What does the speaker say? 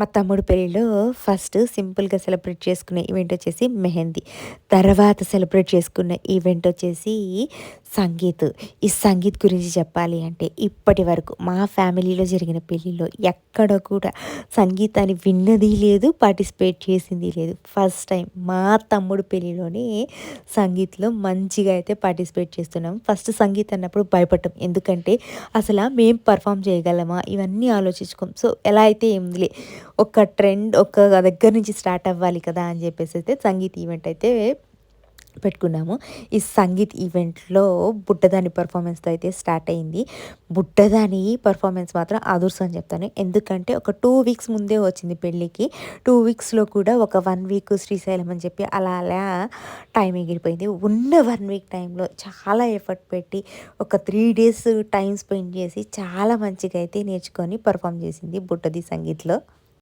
మా తమ్ముడు పెళ్ళిలో ఫస్ట్ సింపుల్గా సెలబ్రేట్ చేసుకున్న ఈవెంట్ వచ్చేసి మెహందీ. తర్వాత సెలబ్రేట్ చేసుకున్న ఈవెంట్ వచ్చేసి సంగీత్. ఈ సంగీత్ గురించి చెప్పాలి అంటే ఇప్పటి వరకు మా ఫ్యామిలీలో జరిగిన పెళ్ళిలో ఎక్కడ కూడా సంగీతాన్ని విన్నది లేదు పార్టిసిపేట్ చేసింది లేదు. ఫస్ట్ టైం మా తమ్ముడు పెళ్ళిలోనే సంగీత్లో మంచిగా అయితే పార్టిసిపేట్ చేస్తున్నాం. ఫస్ట్ సంగీత్ అన్నప్పుడు భయపడటం ఎందుకంటే అసలు మేము పర్ఫామ్ చేయగలమా? ఇవన్నీ ఆలోచించుకోం సో ఎలా అయితే ఏందిలే ఒక ట్రెండ్ ఒక దగ్గర నుంచి స్టార్ట్ అవ్వాలి కదా అని చెప్పేసి అయితే సంగీత్ ఈవెంట్ అయితే పెట్టుకున్నాము. ఈ సంగీత్ ఈవెంట్లో బుట్టదాని పర్ఫార్మెన్స్తో అయితే స్టార్ట్ అయింది. బుట్టదాని పర్ఫార్మెన్స్ మాత్రం అదుర్స్ అని చెప్తాను. ఎందుకంటే ఒక టూ వీక్స్ ముందే వచ్చింది పెళ్ళికి. టూ వీక్స్లో కూడా ఒక వన్ వీక్ శ్రీశైలం అని చెప్పి అలా అలా టైం ఎగిరిపోయింది. ఉన్న వన్ వీక్ టైంలో చాలా ఎఫర్ట్ పెట్టి ఒక త్రీ డేస్ టైం స్పెండ్ చేసి చాలా మంచిగా అయితే నేర్చుకొని పర్ఫామ్ చేసింది బుట్టది సంగీత్లో.